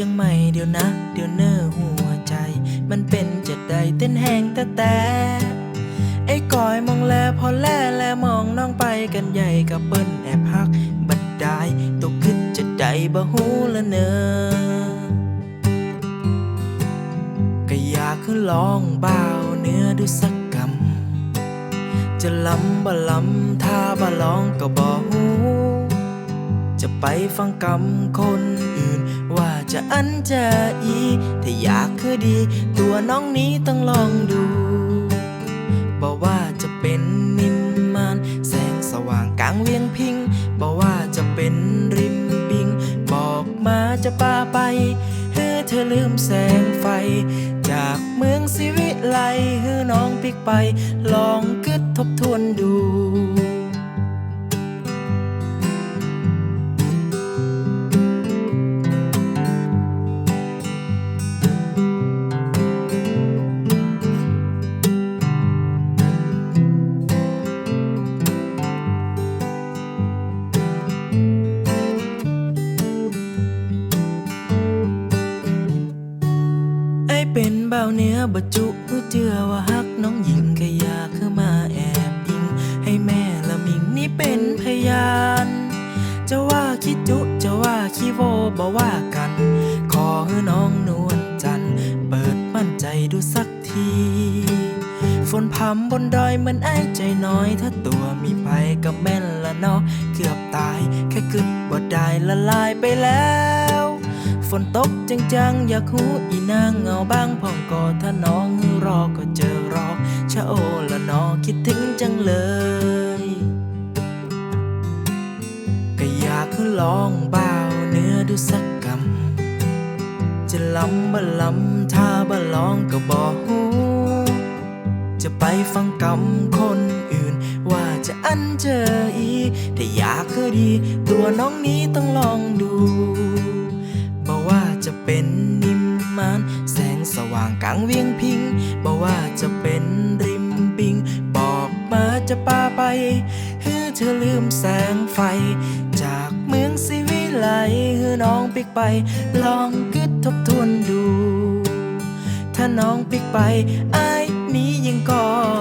จียงใหม่เดี๋ยวนะ เดี๋ยวเนอหัวใจ มันเป็นจะได้เต้นแหงแต่แต่ไอ้ก้อยมองแลพอแลแลมองน้องไปกันใหญ่กับเปิ้นแอบฮัก บัดได้ตกขึ้นจะได้บ่ฮู้ละเนอก็อยากคือลองบ่าเนื้อดูสักกำจะล้ำบ่ล้ำถ้าบ่ลองก็บ่ฮู้จะไปฟังกำคนอื่นว่า จะอันจะอี ถ้าอยากคือดี ตัวน้องนี้ต้องลองดูบอกว่าจะเป็นนิมมาน แสงสว่างกลางเวียงพิงบอกว่าจะเป็นริมปิง บอกมาจะพาไปเฮ้เธอลืมแสงไฟ จากเมืองสิวิไลเฮ้น้องปิกไป ลองกึดทบทวนดู เบาเนื้อบัจุหูเจือว่าฮักน้องหญิงก็อยากคือมาแอบยิง ให้แม่ละมิงนี่เป็นพยาน จะว่าคิดจุจะว่าขี้โวบ่ว่ากัน ขอให้น้องนวลจันเปิดมั่นใจดูสักที ฝนพำบนดอยเหมือนไอ้ใจน้อย ถ้าตัวมีภัยกับแม่นละเนาะเกือบตายแค่กึดบ่ได้ละลายไปแล้ว นตกจังๆ อยากหูอีนางเงาบ้างพ่องกอถ้าน้องรอก็เจอรอชะโอละนอคิดถึงจังเลยก็อยากคือลองบ่าวเนื้อดูสักกำจะล้ำบ่ล้ำถ้าบ่ลองก็บ่ฮู้จะไปฟังกำคนอื่น ว่าจะอันเจออีถ้าอยากคือดี ตัวน้องนี้ต้องลองดู ว่าจะเป็นริมปิง บอกมาจะพาไปเฮ้เธอลืมแสงไฟ จากเมืองสิวิไลเฮ้น้องปิกไป ลองกึดทบทวนดู ถ้าน้องปิกไปไอ้นี้ยังก่อน